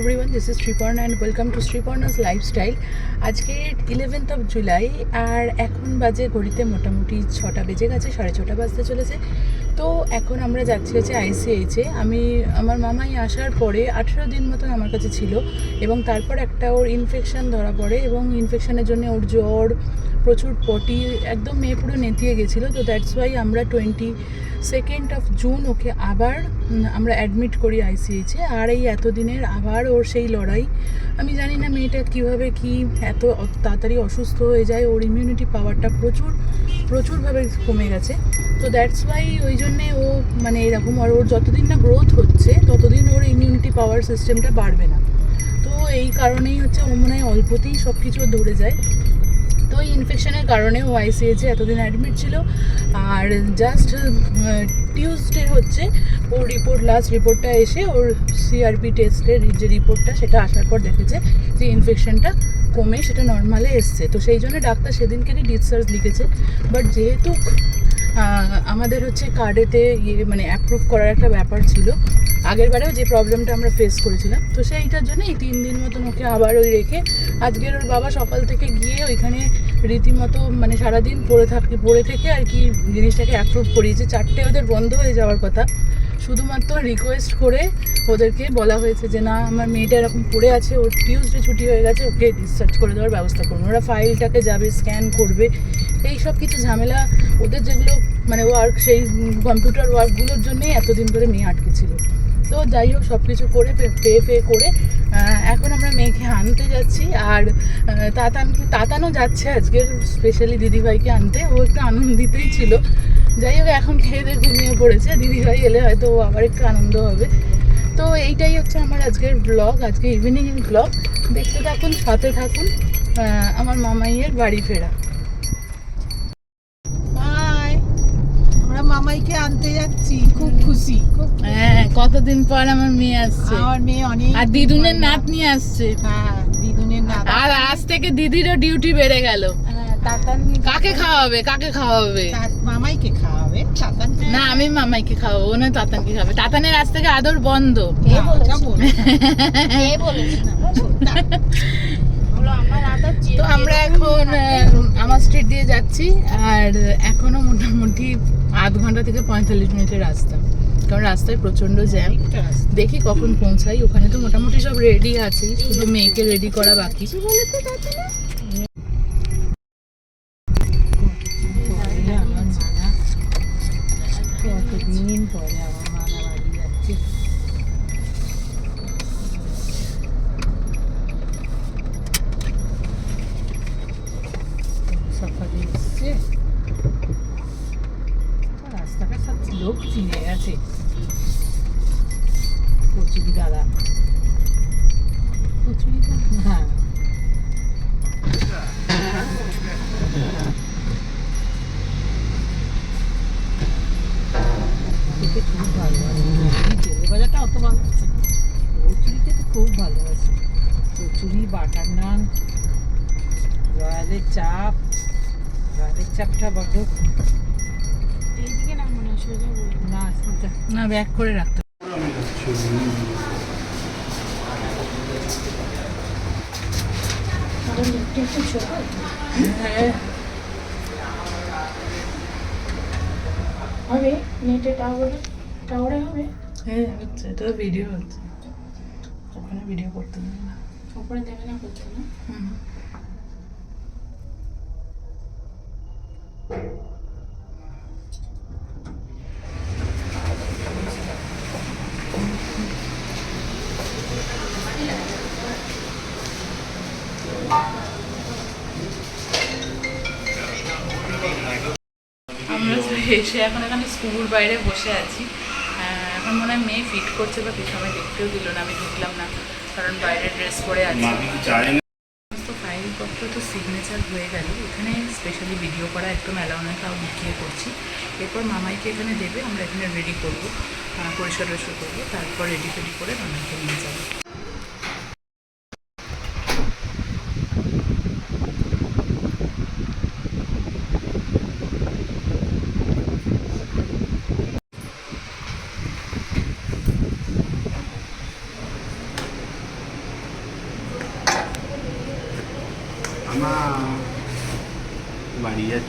Everyone this is Shriparna and welcome to Shriparna's lifestyle আজকে eleventh of July আর এখন বাজে ঘড়িতে মোটামুটি ছটা বেজে গেছে, সাড়ে ছটা বাজতে চলেছে। তো এখন আমরা যাচ্ছি হচ্ছে আইসিএইচে আমি, আমার মামাই আসার পরে আঠেরো দিন মতন আমার কাছে ছিল এবং তারপর একটা ওর ইনফেকশন ধরা পড়ে এবং ইনফেকশনের জন্য ওর জ্বর প্রচুর পটি, একদম মেয়ে পুরো নেতিয়ে গেছিল, তো দ্যাটস ওয়াই আমরা twenty second of June okay আবার আমরা অ্যাডমিট করি আইসিএইচে আর এই এতদিনের আবার ওর সেই লড়াই, আমি জানি না মেয়েটা কীভাবে কি এত তাড়াতাড়ি অসুস্থ হয়ে যায়, ওর ইমিউনিটি পাওয়ারটা প্রচুর, প্রচুরভাবে কমে গেছে। তো দ্যাটস ওয়াই ওই জন্যে ও মানে এরকম, আর ওর যতদিন না গ্রোথ হচ্ছে, ততদিন ওর ইমিউনিটি পাওয়ার সিস্টেমটা বাড়বে না। তো এই কারণেই হচ্ছে ও মনে হয় অল্পতেই সব কিছু ধরে যায়। এই ইনফেকশনের কারণে ও আইসিএইচে এতদিন অ্যাডমিট ছিল। আর জাস্ট টিউসডে হচ্ছে ওর রিপোর্ট লাস্ট রিপোর্টটা এসে ওর সিআরপি টেস্টের যে রিপোর্টটা সেটা আসার পর দেখেছে যে ইনফেকশনটা কমে, সেটা নর্মালে এসছে। তো সেই জন্য ডাক্তার সেদিনকেরই ডিসচার্জ লিখেছে। বাট যেহেতু আমাদের হচ্ছে কার্ডেতে ইয়ে মানে অ্যাপ্রুভ করার একটা ব্যাপার ছিল। আগের বারেও যে প্রবলেমটা আমরা ফেস করেছিলাম। তো সেইটার জন্য এই তিন দিন মতন ওকে আবার ওই রেখে আজকের ওর বাবা সকাল থেকে গিয়ে ওইখানে রীতিমতো মানে সারাদিন পড়ে থাকে, পড়ে থেকে আর কি জিনিসটাকে অ্যাপ্রুভ করিয়েছে। চারটে ওদের বন্ধ হয়ে যাওয়ার কথা। শুধুমাত্র রিকোয়েস্ট করে ওদেরকে বলা হয়েছে যে, না, আমার মেয়েটা এরকম পড়ে আছে, ওর টিউসডে ছুটি হয়ে গেছে, ওকে ডিসচার্জ করে দেওয়ার ব্যবস্থা করুন। ওরা ফাইলটাকে যাবে স্ক্যান করবে। এই সব কিছু ঝামেলা ওদের যেগুলো মানে ওয়ার্ক সেই কম্পিউটার ওয়ার্কগুলোর জন্যই এতদিন ধরে মেয়ে আটকে ছিল তো যাই হোক সব কিছু করে পে পে করে এখন আমরা মেয়েকে আনতে যাচ্ছি। আর তাতানকে তাতানও যাচ্ছে আজকের স্পেশালি দিদিভাইকে আনতে। ও একটু আনন্দিতই ছিল। যাই হোক এখন খেয়ে দিয়ে ঘুমিয়ে পড়েছে। দিদিভাই এলে হয়তো আবার একটু আনন্দ হবে। তো এইটাই হচ্ছে আমার আজকের ব্লগ আজকে ইভিনিং ব্লগ দেখতে থাকুন সাথে থাকুন। আমার মামাইয়ের বাড়ি ফেরা। আমরা মামাইকে আনতে যাচ্ছি। খুব খুশি। হ্যাঁ কতদিন পর আমার মেয়ে আসছে। আমার মেয়ে অনেক আর দিদুনের নাতনি আসছে। হ্যাঁ দিদুনের না আর আজ থেকে দিদিরও ডিউটি বেড়ে গেল। হ্যাঁ কাকে খাওয়াবে? কাকে খাওয়াবে? মামাইকে। না আমি মামাইকে খাওয়াবো ও না তাতানকে খাবে তাতানের আজ থেকে আদর বন্ধ। তো আমরা এখন আমার স্ট্রিট দিয়ে যাচ্ছি আর এখনও মোটামুটি আধ ঘণ্টা থেকে পঁয়তাল্লিশ মিনিটের রাস্তা। কারণ রাস্তায় প্রচণ্ড জ্যাম দেখি কখন পৌঁছাই ওখানে তো মোটামুটি সব রেডি আছে শুধু মেয়েকে রেডি করা বাকি। কচুরি বাটার নান রয়ালের চাপ রয়ালের চাপটা বড্ড না হয় না ব্যাক করে রাখতে ছোট। হ্যাঁ। হবে নেটে টাওয়ারে টাওয়ারে হবে? হ্যাঁ হচ্ছে তো ভিডিও হচ্ছে। ওখানে ভিডিও করতে না। দেবে না না আমরা এসে এখন এখানে স্কুল বাইরে বসে আছি। এখন মনে হয় মেয়ে ফিট করছে বা কিছু আমি দেখতেও দিল না, আমি ঢুকলাম না। কারণ বাইরে ড্রেস পরে আছে। সমস্ত ফাইলপত্র তো সিগনেচার হয়ে গেল। এখানে স্পেশালি ভিডিও করা একদম অ্যালাউ নয় তাও লিখিয়ে করছি। এরপর মামাইকে এখানে দেবে আমরা এখানে রেডি করব পরিষ্কার টরিষ্কার করব তারপর রেডি ফেডি করে মামাইকে নিয়ে যাব মা বাড়ি যাচ্ছ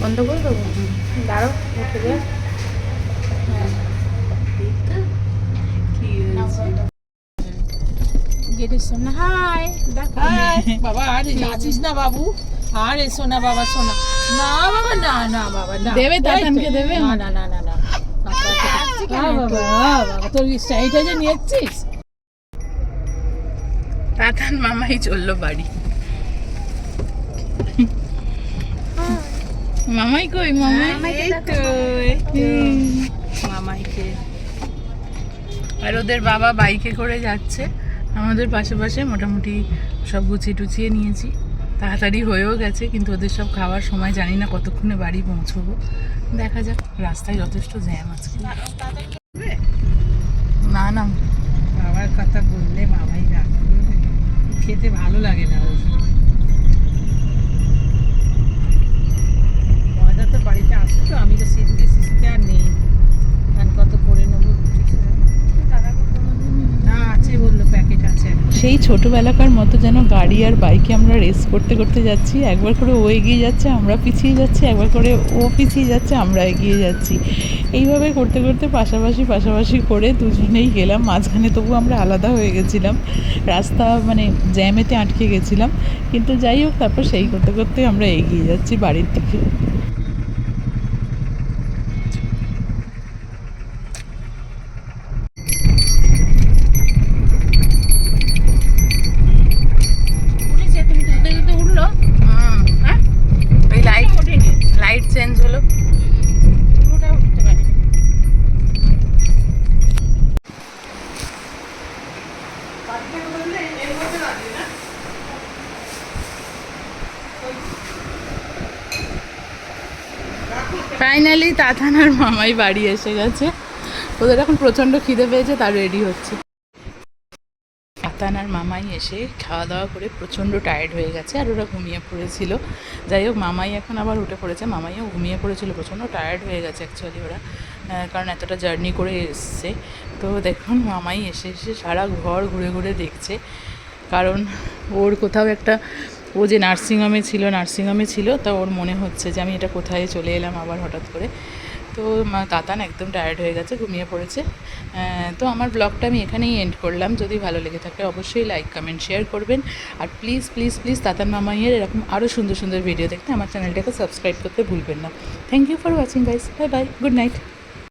বন্ধ করে দেবো দাঁড়ো উঠে গেটের সামনে। হাই বাবা আর না বাবু? আর এসো না বাবা শোনা না বাবা না না বাবা না। দেবে, তাতানকে দেবে? না না না না না। হ্যাঁ বাবা হ্যাঁ বাবা তোর স্টাইলটা যে নিয়েছিস? তাতান মামাই চলল বাড়ি। মামাই কই মামাই? এই তো। মামাইকে। আর ওদের বাবা বাইকে করে যাচ্ছে। আমাদের পাশে পাশে মোটামুটি সব গুছিয়ে টুচিয়ে নিয়েছি। তাড়াতাড়ি হয়েও গেছে, কিন্তু ওদের সব খাওয়ার সময় জানি না কতক্ষণে বাড়ি পৌঁছবো। দেখা যাক, রাস্তায় যথেষ্ট জ্যাম আছে। না না। বাবার কথা বললে মামাই রাগ। খেতে ভালো লাগে না ময়দা তো বাড়িতে আসে তো, আমি তো সিজকে সিজকে আর নেই। আছে বলল প্যাকেট আছে। সেই ছোটবেলাকার মতো যেন গাড়ি আর বাইকে আমরা রেস করতে করতে যাচ্ছি। একবার করে ও এগিয়ে যাচ্ছে, আমরা পিছিয়ে যাচ্ছি। একবার করে ও পিছিয়ে যাচ্ছে, আমরা এগিয়ে যাচ্ছি। এইভাবে করতে করতে পাশাপাশি পাশাপাশি করে দুজনেই গেলাম। মাঝখানে তবু আমরা আলাদা হয়ে গেছিলাম। রাস্তা মানে জ্যামেতে আটকে গেছিলাম। কিন্তু যাই হোক, তারপর সেই করতে করতে আমরা এগিয়ে যাচ্ছি বাড়ির দিকে। ফাইনালি তাথানার মামাই বাড়ি এসে গেছে। ওদের এখন প্রচণ্ড খিদে পেয়েছে, তার রেডি হচ্ছে। তাতানার মামাই এসে খাওয়া দাওয়া করে প্রচণ্ড টায়ার্ড হয়ে গেছে আর ওরা ঘুমিয়ে পড়েছিল। যাই হোক, মামাই এখন আবার উঠে পড়েছে। মামাইও ঘুমিয়ে পড়েছিল, প্রচণ্ড টায়ার্ড হয়ে গেছে অ্যাকচুয়ালি ওরা কারণ এতটা জার্নি করে এসছে। তো দেখুন, মামাই এসে এসে সারা ঘর ঘুরে ঘুরে দেখছে, কারণ ওর কোথাও একটা ও যে নার্সিংহোমে ছিল নার্সিংহোমে ছিল, তা ওর মনে হচ্ছে যে আমি এটা কোথায় চলে এলাম আবার হঠাৎ করে। তো তাতান একদম টায়ার্ড হয়ে গেছে, ঘুমিয়ে পড়েছে। তো আমার ব্লগটা আমি এখানেই এন্ড করলাম। যদি ভালো লেগে থাকে অবশ্যই লাইক কমেন্ট শেয়ার করবেন। আর প্লিজ প্লিজ প্লিজ তাতান মামাইয়ের এরকম আরও সুন্দর সুন্দর ভিডিও দেখতে আমার চ্যানেলটাকে সাবস্ক্রাইব করতে ভুলবেন না। Thank you for watching guys bye bye good night